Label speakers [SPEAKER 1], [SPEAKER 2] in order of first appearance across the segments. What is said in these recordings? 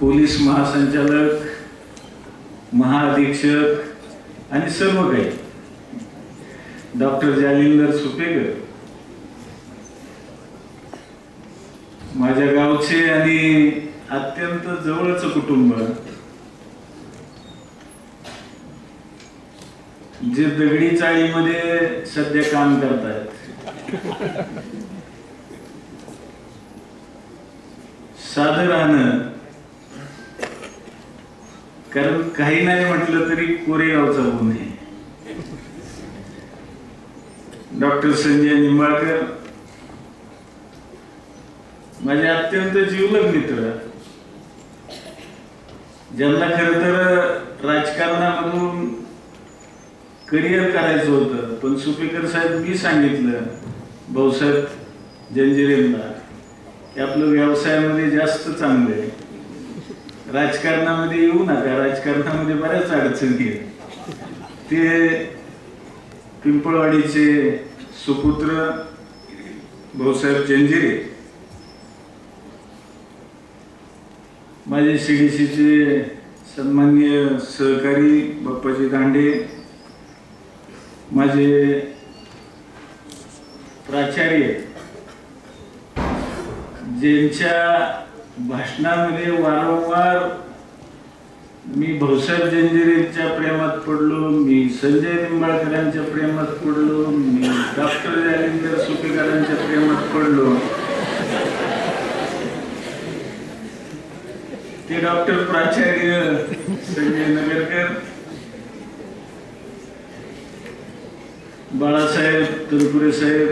[SPEAKER 1] Police महासंचालक महाअधीक्षक आणि सर्व काही. डॉक्टर जालिंदर सुपेकर. माझ्या गावचे आणि अत्यंत जवळच कुटुंब जे दगडी चाळीमध्ये सध्या काम करतायत साधं राहणं कारण काही नाही म्हटलं तरी कोरेगावचा गुण आहे डॉक्टर संजय निंबाळकर माझे अत्यंत जीवलग मित्र. ज्यांना खर तर राजकारणामधून करिअर करायचं होतं पण सुपेकर साहेब मी सांगितलं भाऊसाहेब जंजिरेंना की आपलं व्यवसायामध्ये जास्त चांगलं आहे. राजकारणामध्ये येऊ नका राजकारणामध्ये बऱ्याच अडचणी आहेत. ते पिंपळवाडीचे सुपुत्र भाऊसाहेब जंजिरे माझे सीडीसीचे सन्माननीय सहकारी बाप्पाजी दांडे माझे प्राचार्य ज्यांच्या भाषणामध्ये वारंवार मी भाऊसाहेब जंजिरेच्या प्रेमात पडलो मी संजय निंबाळकरांच्या प्रेमात पडलो मी डॉक्टर जालिंदर सुपेकरांच्या प्रेमात पडलो. ते डॉक्टर प्राचार्य संजय नगरकर बाळासाहेब तुरपुरे साहेब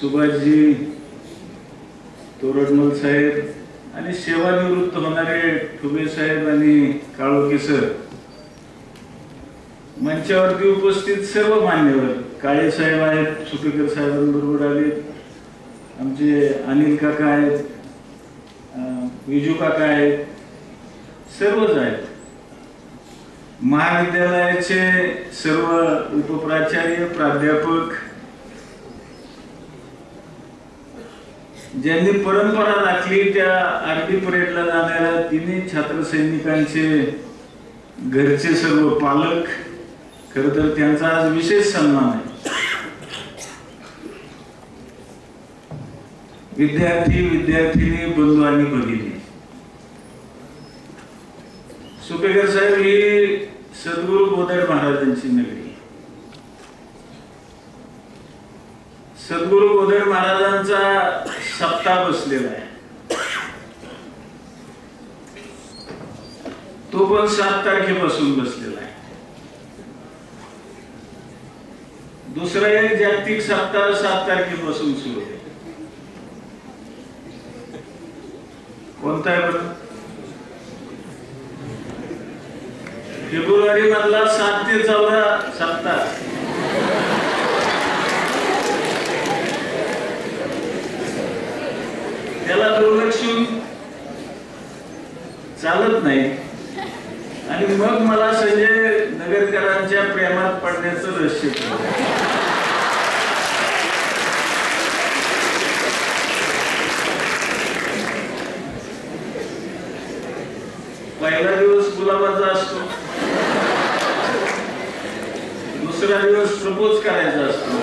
[SPEAKER 1] सुभाषजी तोरडमल साहेब आणि सेवानिवृत्त होणारे ठुबे साहेब आणि काळोके सर मंचावरती उपस्थित सर्व मान्यवर काळे साहेब आहेत सुपेकर साहेबांबरोबर आले आमचे अनिल काका आहेत विजू काका आहेत सर्वच आहेत. महाविद्यालयाचे सर्व उपप्राचार्य प्राध्यापक ज्यांनी परंपरा राखली त्या आरती परेडला जाणाऱ्या तिन्ही छात्र सैनिकांचे घरचे सर्व पालक खर तर त्यांचा आज विशेष सन्मान आहे. विद्यार्थी विद्यार्थिनी बंधू आणि भगिनी. सुपेकर साहेब ही सद्गुरू बोधड महाराजांची नगरी सद्गुरू बोधड सत्ता सप्ताह बसलेला आहे. तो पण सात तारखेपासून बसलेला आहे. दुसरा एक जागतिक सप्ताह सात तारखेपासून सुरू आहे. कोणता आहे बरं? फेब्रुवारी मधला सात ते चौदा सप्ताह त्याला दुर्लक्षून चालत नाही. आणि मग मला संजय नगरकरांच्या प्रेमात पडण्याचं रहस्य पहिला दिवस गुलाबाचा असतो. दुसरा दिवस प्रपोज करायचा असतो.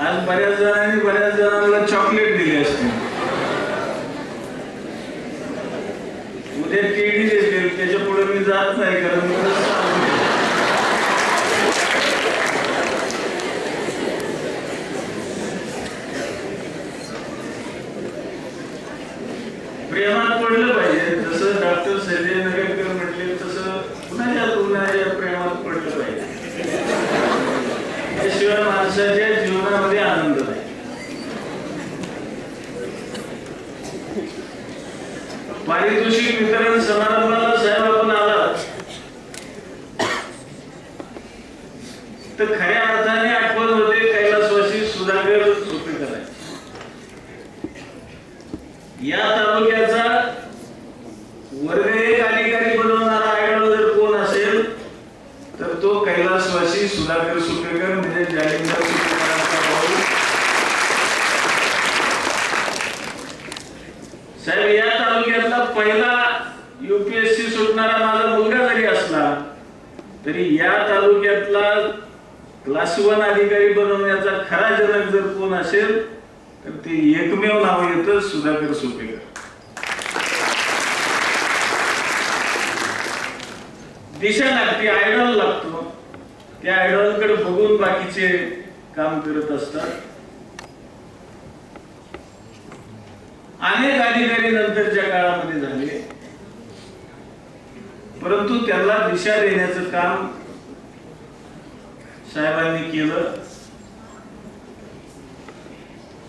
[SPEAKER 1] आज बऱ्याच जणांनी बऱ्याच जणांना चॉकलेट दिली असते. उद्या केळी देते त्याच्या पुढे मी जात नाही कारण प्रेमात पडलं पाहिजे. जसं डॉक्टर संजय नगरकर म्हटले तसं कुणाच्या कुणाच्या प्रेमात पडलं पाहिजे? त्याशिवाय माणसाच्या पारितोषिक वितरण समारंभाला साहेब आपण आला. तर खऱ्या अर्थाने आठवण होते कैलासवासी सुधाकर सुपेकर आहे या तालुक्याचा वर्ग एक अधिकारी बनवणारा आयडो जर कोण असेल तर तो कैलासवासी सुधाकर सुपेकर म्हणजे जालिंदर सुपेकरांचा भाऊ साहेब या तालुक्यात पहिला युपीएससी सुटणारा माझा मुलगा जरी असला तरी या तालुक्यातला क्लास वन अधिकारी बनवण्याचा खरा जनक जर कोण असेल तर ते एकमेव नाव येत सुधाकर सोपेकर. दिशा लागते आयडॉल लागतो. त्या आयडॉलकडे बघून बाकीचे काम करत असतात. अनेक अधिकारी नंतरच्या काळामध्ये झाले. परंतु त्याला दिशा देण्याचं काम साहेबांनी केलं.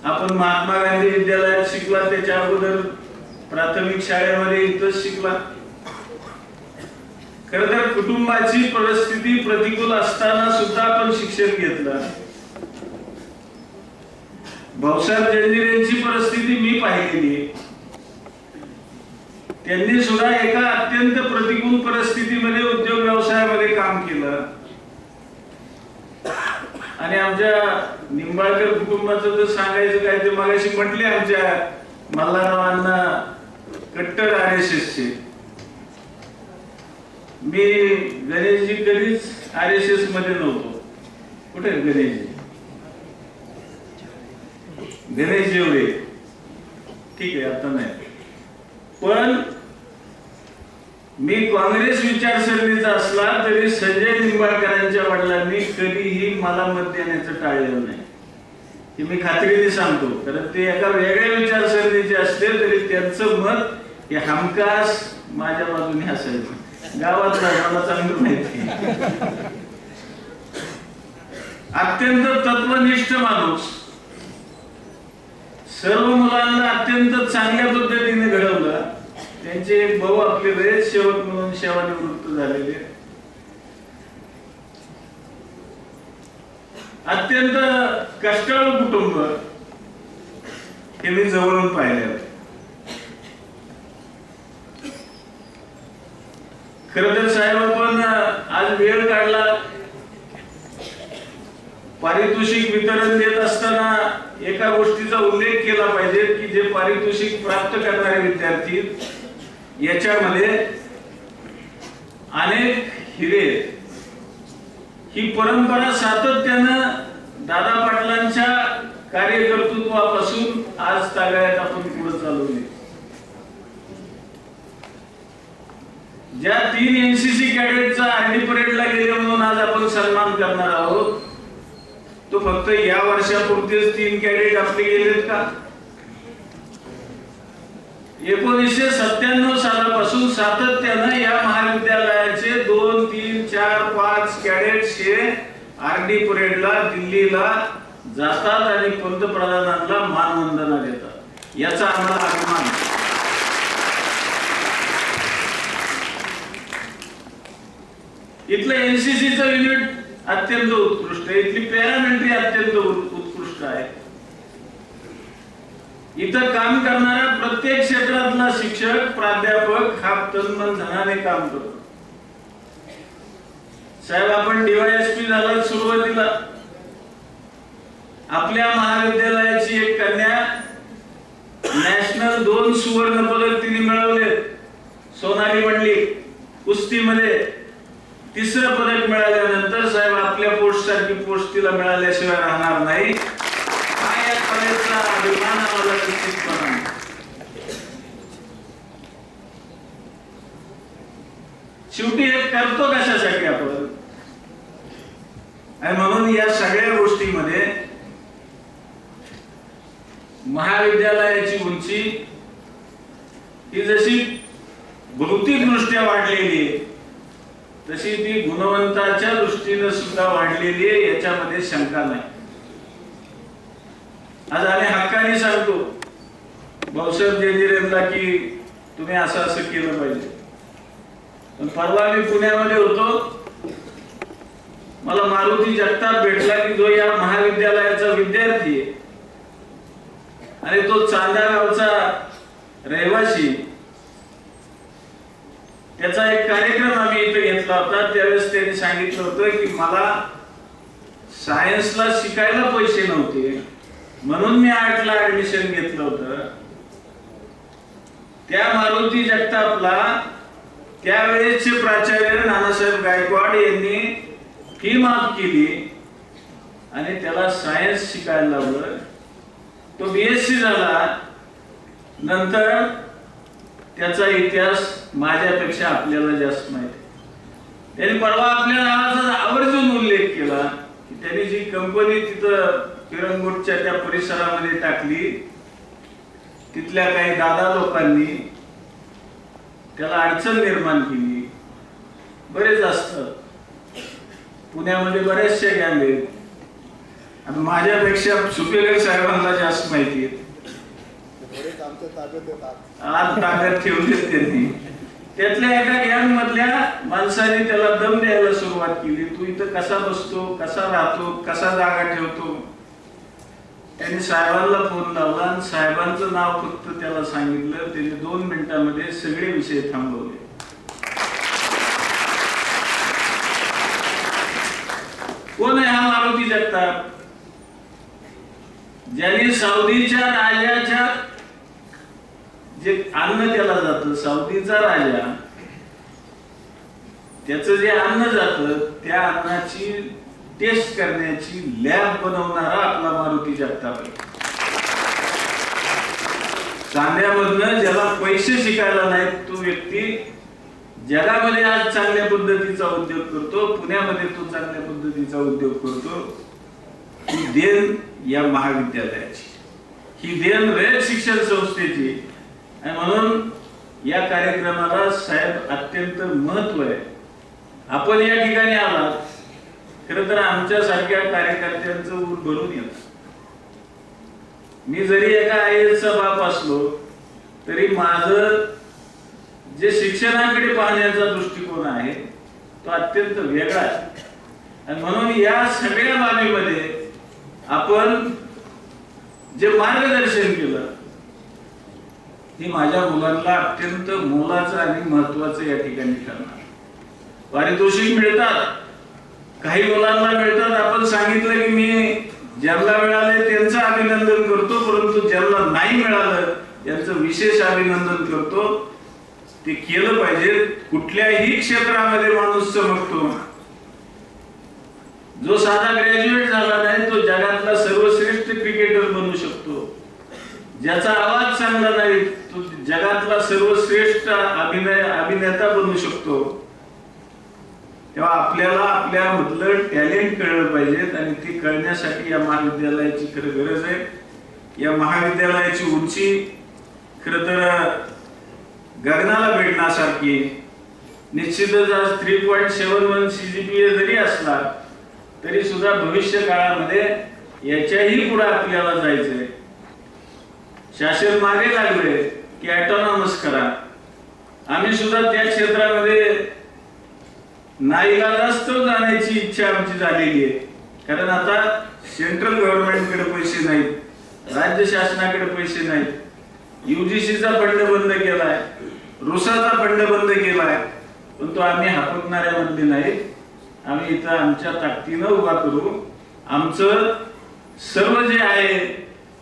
[SPEAKER 1] आपण महात्मा गांधी विद्यालयात शिकला त्याच्या अगोदर प्राथमिक शाळेमध्ये इथंच शिकला. खर तर कुटुंबाची परिस्थिती प्रतिकूल असताना सुद्धा आपण शिक्षण घेतलं. भाऊसाहेब यांची परिस्थिती मी पाहिलेली आहे. त्यांनी सुद्धा एका अत्यंत प्रतिकूल परिस्थितीमध्ये उद्योग व्यवसायामध्ये काम केलं. आणि आमच्या निंबाळकर कुटुंबाचं जर सांगायचं काय ते मगाशी म्हटले आमच्या मल्हाररावांना कट्टर आर एस एस चे. मी गणेशजी कधीच आर एस एसमध्ये नव्हतो. कुठे गणेशजी? दिनेश जेवढे. ठीक आहे आता नाही. पण मी काँग्रेस विचारसरणीचा असला तरी संजय निंबाळकरांच्या वडिलांनी कधीही मला मत देण्याचं टाळलेलं नाही. हे मी खात्रीने सांगतो. कारण ते एका वेगळ्या विचारसरणीचे असले तरी त्यांचं मत हे हमखास माझ्या बाजूने असायचं. गावात मला चांगलं माहिती अत्यंत तत्वनिष्ठ माणूस. सर्व मुलांना अत्यंत चांगल्या पद्धतीने घडवला. त्यांचे एक भाऊ आपले वेळेत शेवट म्हणून सेवानिवृत्त झालेले. अत्यंत कष्टाळू कुटुंब हे मी जवळून पाहिले खर तर साहेब आपण आज वेळ काढला. पारितोषिक वितरण देत असताना एका गोष्टीचा उल्लेख केला पाहिजे की जे पारितोषिक प्राप्त करणारे विद्यार्थी याच्यामध्ये अनेक हिरे ही परंपरा सातत्यानं दादा पाटलांच्या कार्यकर्तृत्वापासून आज तागायत आपण पुढे चालवली. ज्या तीन एनसीसी कॅडेटचा आर्मी परेडला गेले म्हणून आज आपण सन्मान करणार आहोत तो फक्त या वर्षापुरतेच तीन कॅडेट आपले गेलेत का? एकोणीसशे सत्त्याण्णव सालापासून सातत्यानं या महाविद्यालयाचे दोन तीन चार पाच कॅडेट्स हे आर्मी परेडला दिल्लीला जातात आणि पंतप्रधानांना मानवंदना देतात. याचा आम्हाला अभिमान इथलं एनसीसीचं युनिट अत्यंत उत्कृष्ट. आहे इथली पॅरामेंट्री अत्यंत उत्कृष्ट आहे. इथं काम करणारा प्रत्येक क्षेत्रातला शिक्षक प्राध्यापक हा तन्मन धनाने काम करतो. साहेब आपण डीवायएसपी झाला सुरुवातीला आपल्या महाविद्यालयाची एक कन्या नॅशनल दोन सुवर्ण पदक तिने मिळवले. सोनाली म्हणली कुस्तीमध्ये तिसरं पदक मिळाल्यानंतर साहेब सारखी पोस्ट तिला मिळाल्याशिवाय राहणार नाही. हा या कॉलेजचा अभिमान आम्हाला निश्चितपणा शेवटी हे करतो कशासाठी आपण? आणि म्हणून या सगळ्या गोष्टीमध्ये महाविद्यालयाची उंची ही जशी भौतिकदृष्ट्या वाढलेली आहे तशी ती गुणवंताच्या दृष्टीने सुद्धा वाढलेली आहे याच्यामध्ये शंका नाही. आज आम्ही हक्काने सांगतो भाऊसाहेब जयजिरेंना की तुम्ही असं असं केलं पाहिजे. पण परवा मी पुण्यामध्ये होतो मला मारुती जगताप भेटला की जो या महाविद्यालयाचा विद्यार्थी आहे आणि तो चांदा गावचा रहिवासी त्याचा एक कार्यक्रम आम्ही इथे घेतला होता त्यावेळेस त्यांनी सांगितलं होतं की मला सायन्सला शिकायला पैसे नव्हते. म्हणून मी आर्टला ऍडमिशन घेतलं होतं. त्या मारुती जगतापला त्यावेळेसचे प्राचार्य नानासाहेब गायकवाड यांनी फी माफ केली आणि त्याला सायन्स शिकायला लावलं. तो बीएससी झाला. नंतर त्याचा इतिहास माझ्यापेक्षा आपल्याला जास्त माहिती. त्यांनी परवा आपल्या नावाचा आवर्जून उल्लेख केला की त्यांनी जी कंपनी तिथं पिरंगुटच्या त्या परिसरामध्ये टाकली तिथल्या काही दादा लोकांनी त्याला अडचण निर्माण केली. बरेच असतात पुण्यामध्ये बऱ्याचशा गँग आहेत. आणि माझ्यापेक्षा सुपेकर साहेबांना जास्त माहिती आहे आज. ताब्यात ठेवलेत त्यांनी. त्यातल्या एका गँग मधल्या माणसाने त्याला दम द्यायला सुरुवात केली. तू इथं कसा बसतो कसा राहतो कसा जागा ठेवतो? त्यांनी साहेबांना फोन लावला आणि साहेबांचं नाव फक्त त्याला सांगितलं. त्याने दोन मिनिटांमध्ये सगळे विषय थांबवले. कोण आहे हा मारुती जगताप? ज्यांनी सौदीच्या राजाच्या जे अन्न त्याला जात सौदीचा राजा त्याचं जे अन्न जात त्या अन्नाची टेस्ट करण्याची लॅब बनवणारा आपला मारुती जगताप आहे चांगल्यामधनं ज्याला पैसे शिकायला नाहीत तो व्यक्ती जगामध्ये आज चांगल्या पद्धतीचा उद्योग करतो पुण्यामध्ये तो चांगल्या पद्धतीचा उद्योग करतो ही देण या महाविद्यालयाची. ही देण रयत शिक्षण संस्थेची. आणि म्हणून या कार्यक्रमाला साहेब अत्यंत महत्त्व आहे. आपण या ठिकाणी आलात खर तर आमच्या सारख्या कार्यकर्त्यांचं ऊर भरून येत. मी जरी एका आय चा बाप असलो तरी माझं जे शिक्षणाकडे पाहण्याचा दृष्टिकोन आहे तो अत्यंत वेगळा आहे. आणि म्हणून या सगळ्या बाबीमध्ये आपण जे मार्गदर्शन केलं हे माझ्या मुलांना अत्यंत मोलाचं आणि महत्वाचं या ठिकाणी ठरणार. पारितोषिक मिळतात. काही मुलांना मिळतात. आपण सांगितलं की मी ज्यांना मिळाले त्यांचं अभिनंदन करतो परंतु ज्यांना नाही मिळालं यांचं विशेष अभिनंदन करतो. ते केलं पाहिजे. कुठल्याही क्षेत्रामध्ये माणूस चमकतो जो साधा ग्रॅज्युएट झाला नाही तो जगातला सर्वश्रेष्ठ क्रिकेटर बनू शकतो. ज्याचा आवाज चांगला नाही तो जगातला सर्वश्रेष्ठ अभिनय अभिनेता बनू शकतो. तेव्हा आपल्याला आपल्या मधलं टॅलेंट कळलं पाहिजेत आणि ते कळण्यासाठी या महाविद्यालयाची खरं गरज आहे. या महाविद्यालयाची उंची खर तर गगनाला भेटण्यासारखी निश्चितच आज three point seven one CGPA जरी असला तरी सुद्धा भविष्य काळामध्ये याच्याही पुढे आपल्याला जायचंय. शासन मागे लागले की ऑटोनॉमस करा. आम्ही सुद्धा त्या क्षेत्रामध्ये नाईलाजास्त जाण्याची इच्छा आमची झालेली आहे. कारण आता सेंट्रल गव्हर्नमेंटकडे पैसे नाहीत राज्य शासनाकडे पैसे नाहीत. युजीसीचा फंड बंद केलाय रुसाचा फंड बंद केलाय पण तो आम्ही हापकणाऱ्यामधले नाही. आम्ही इथं आमच्या ताकदीनं उभा करू. आमचं सर्व जे आहे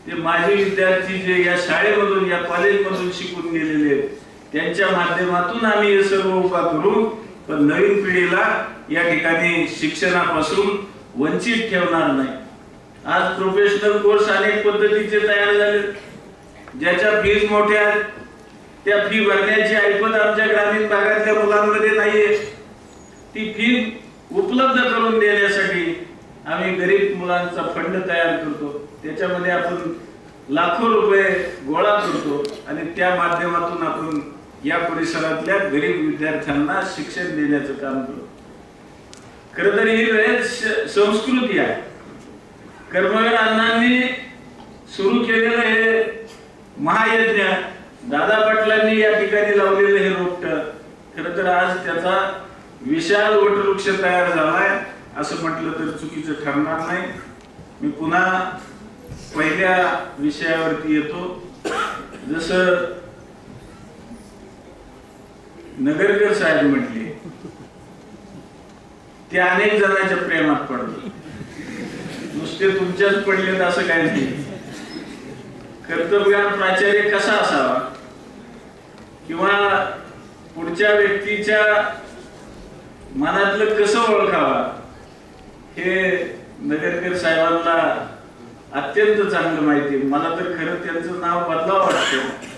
[SPEAKER 1] ते माझे विद्यार्थी जे या शाळेमधून या कॉलेजमधून शिकून गेलेले आहेत त्यांच्या माध्यमातून आम्ही हे सर्व उभा करू. पण नवीन पिढीला या ठिकाणी शिक्षणापासून वंचित ठेवणार नाही. आज प्रोफेशनल कोर्स अनेक पद्धतीचे तयार झाले. ज्याच्या फीज मोठ्या आहेत, त्या फी भरण्याची ऐपत आमच्या ग्रामीण भागातल्या मुलांमध्ये नाहीये. ती फी उपलब्ध करून देण्यासाठी आम्ही गरीब मुलांचा फंड तयार करतो. त्याच्यामध्ये आपण लाखो रुपये गोळा करतो आणि त्या माध्यमातून आपण या परिसरातल्या गरीब विद्यार्थ्यांना शिक्षण देण्याचं काम करतो खर तर ही रयत संस्कृती आहे. कर्मवीर अण्णांनी सुरू केलेलं हे महायज्ञ दादा पाटलांनी या ठिकाणी लावलेलं हे रोपट खर तर आज त्याचा विशाल वटवृक्ष तयार झालाय असं म्हटलं तर चुकीचं ठरणार नाही. मी पुन्हा पहिल्या विषयावरती येतो. जसं नगरकर साहेब म्हटले ते अनेक जणांच्या प्रेमात पडले. नुसते तुमच्याच पडलेत असं काही नाही. कर्तव्यगान प्राचार्य कसा असावा? किंवा पुढच्या व्यक्तीच्या मनातलं कसं ओळखावा? हे नगरकर साहेबांना अत्यंत चांगलं माहिती आहे. मला तर खरं त्यांचं नाव बदलावं वाटतं.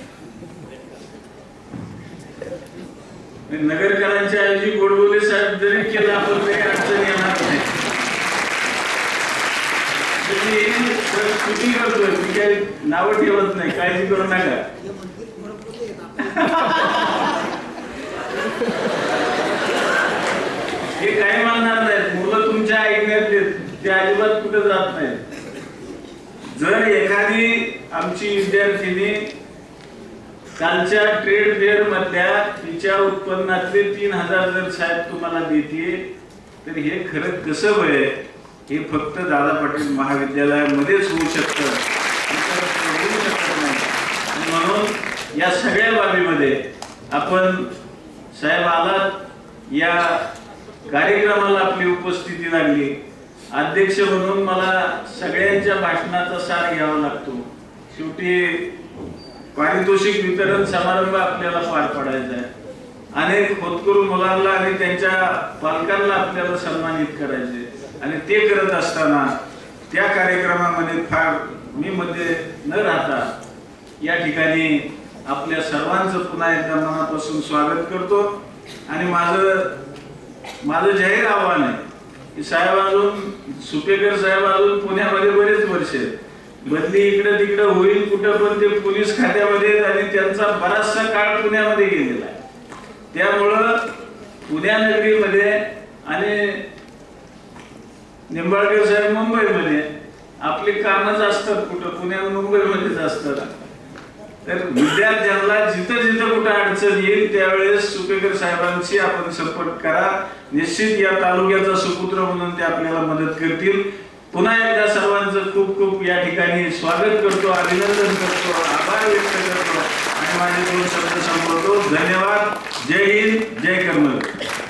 [SPEAKER 1] नगरकरांच्या ऐवजी गोडबोले साहेब जरी केलं आपण काही अडचण येणार नाही. तर करतोय मी काही नावं ठेवत नाही काळजी करू नका. हे काही म्हणणार नाहीत? मुलं तुमच्या ऐकण्यात ते अजिबात कुठे जात नाहीत. जर एखादी आमची विद्यार्थिनी कालच्या ट्रेड फेअर मधल्या तिच्या उत्पन्नातले तीन हजार जर साहेब तुम्हाला देते तर हे खरं कसं वय हे फक्त दादा पाटील महाविद्यालयामध्येच होऊ शकतं. होऊ शकत नाही. आणि म्हणून या सगळ्या बाबीमध्ये आपण साहेब आलात या कार्यक्रमाला आपली उपस्थिती लागली. अध्यक्ष म्हणून मला सगळ्यांच्या भाषणाचा सार घ्यावा लागतो. शेवटी पारितोषिक वितरण समारंभ आपल्याला पार पाडायचा आहे. अनेक होतकरू मुलांना आणि त्यांच्या पालकांना आपल्याला सन्मानित करायचे. आणि ते करत असताना त्या कार्यक्रमामध्ये फार मी मध्ये न राहता या ठिकाणी आपल्या सर्वांचं पुन्हा एकदा मनापासून स्वागत करतो. आणि माझं माझं जाहीर आव्हान आहे की साहेब अजून सुपेकर साहेब अजून पुण्यामध्ये बरेच वर्ष आहेत. बदली इकडे तिकडे होईल कुठं पण ते पोलीस खात्यामध्ये आणि त्यांचा बराचसा काळ पुण्यामध्ये गेलेला आहे. त्यामुळं पुण्या नगरीमध्ये आणि निंबाळकर साहेब मुंबईमध्ये आपली कामच असतात कुठं? पुण्या मुंबईमध्येच असतात तर विद्यार्थ्यांना जिथं जिथं कुठं अडचण येईल त्यावेळेस सुपेकर साहेबांशी आपण संपर्क करा. निश्चित या तालुक्याचा सुपुत्र म्हणून ते आपल्याला मदत करतील. पुन्हा एकदा सर्वांचं खूप खूप या ठिकाणी स्वागत करतो अभिनंदन करतो आभार व्यक्त करतो. आणि माझे दोन शब्द संपवतो. धन्यवाद. जय हिंद. जय कर्नाटक